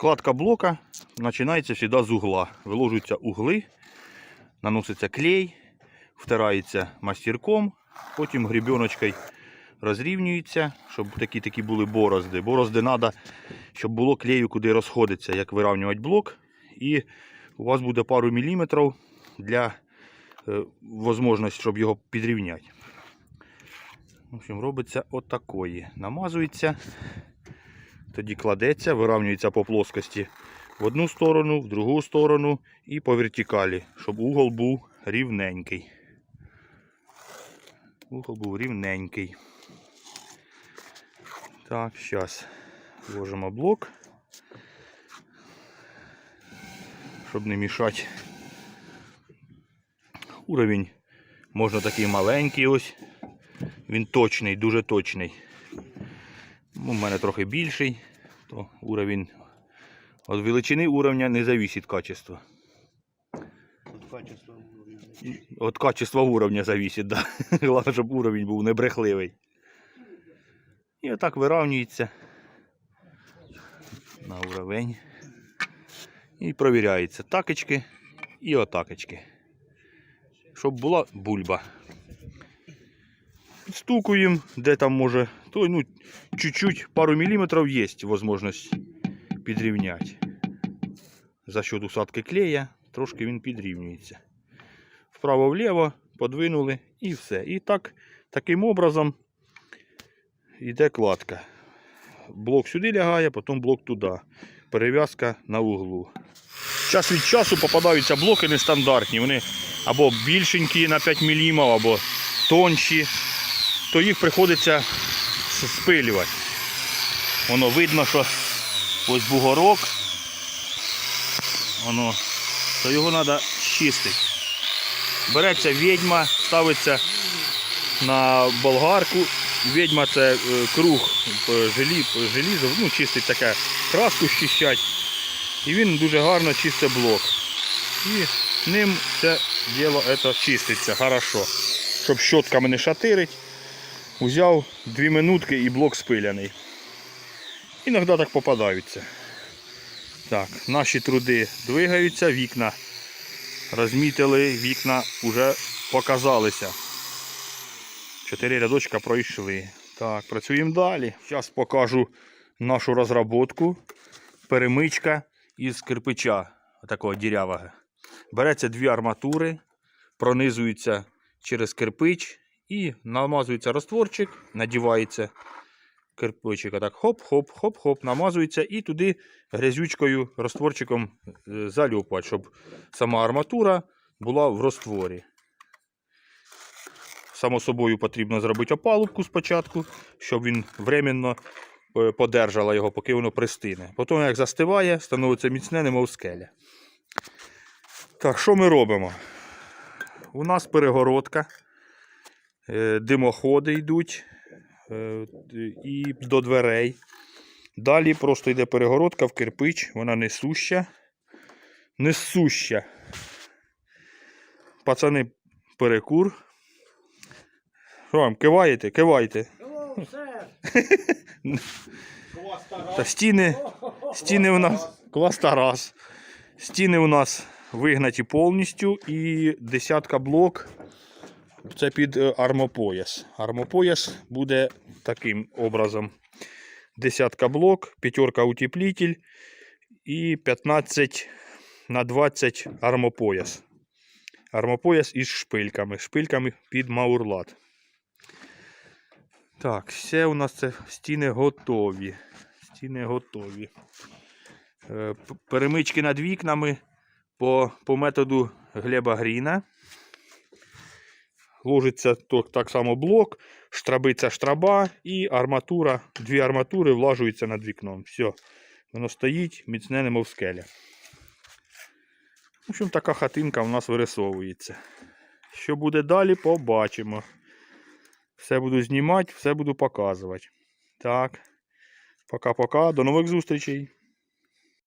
Кладка блока починається завжди з угла. Виложуються угли, наноситься клей, втирається мастерком, потім грібіночкою розрівнюється, щоб такі такі були борозди. Борозди треба, щоб було клею, куди розходиться, як вирівнювати блок. І у вас буде пару міліметрів для е, можливості, щоб його підрівняти. В общем, робиться отакої. Намазується, тоді кладеться, вирівнюється по плоскості в одну сторону, в другу сторону і по вертикалі, щоб угол був рівненький. Угол був рівненький. Так, зараз вложимо блок, щоб не мішати. Уровень можна такий маленький ось. Він точний, дуже точний. У мене трохи більший, то уровень від величини уровня не зависить качество. От качества уровня. От качества уровня зависить, да. Головне, щоб уровень був не брехливий. І отак вирівнюється на уровень. І провіряється такочки і отакочки. Щоб була бульба. Підстукуємо, де там може, то ну, чуть-чуть, пару міліметрів є можливість підрівняти. За счет усадки клея трошки він підрівнюється вправо-вліво, подвинули і все. І так, таким образом йде кладка. Блок сюди лягає, потім блок туди. Перев'язка на углу. Час від часу попадаються блоки нестандартні. Вони або більшенькі на 5 мм, або тонші. То їх приходиться спилювати. Воно видно, що ось бугорок. Воно, то його треба чистити. Береться відьма, ставиться на болгарку. Відьма це е, круг е, желі, желізо, ну, чистить таке, краску щищать. І він дуже гарно чистить блок. І ним це діло чиститься хорошо. Щоб щотками не шатирить. Узяв 2 минутки і блок спиляний. Іноді так попадаються. Так, наші труди двигаються, вікна розмітили, вікна вже показалися. Чотири рядочка пройшли. Так, працюємо далі. Зараз покажу нашу розробку. Перемичка із кирпича, такого дірявого. Береться дві арматури, пронизуються через кирпич і намазується розтворчик, надівається кирпичик. Так хоп-хоп-хоп-хоп, намазується і туди грязючкою розтворчиком е, залюпати, щоб сама арматура була в розтворі. Само собою потрібно зробити опалубку спочатку, щоб він временно е, подержала його, поки воно пристине. Потім, як застиває, становиться міцне, немов скеля. Так, що ми робимо? У нас перегородка, димоходи йдуть е, і до дверей. Далі просто йде перегородка в кирпич, вона несуща. Несуща. Пацани, перекур. Що вам, киваєте? Кивайте. Клас Та стіни, стіни у нас. Клас Тарас. Стіни у нас вигнаті повністю і десятка блок. Це під е, армопояс. Армопояс буде таким образом. Десятка блок, п'ятерка утеплитель і 15 на 20 армопояс. Армопояс із шпильками. Шпильками під маурлат. Так, все у нас це стіни готові. Стіни готові. Е, Перемички над вікнами по, по методу Глеба Гріна. Ложиться так само блок, штрабиться штраба і арматура, дві арматури влажуються над вікном. Все. Воно стоїть, міцне, немов скеля. В общем, така хатинка у нас вирисовується. Що буде далі, побачимо. Все буду знімати, все буду показувати. Так. Пока-пока. До нових зустрічей.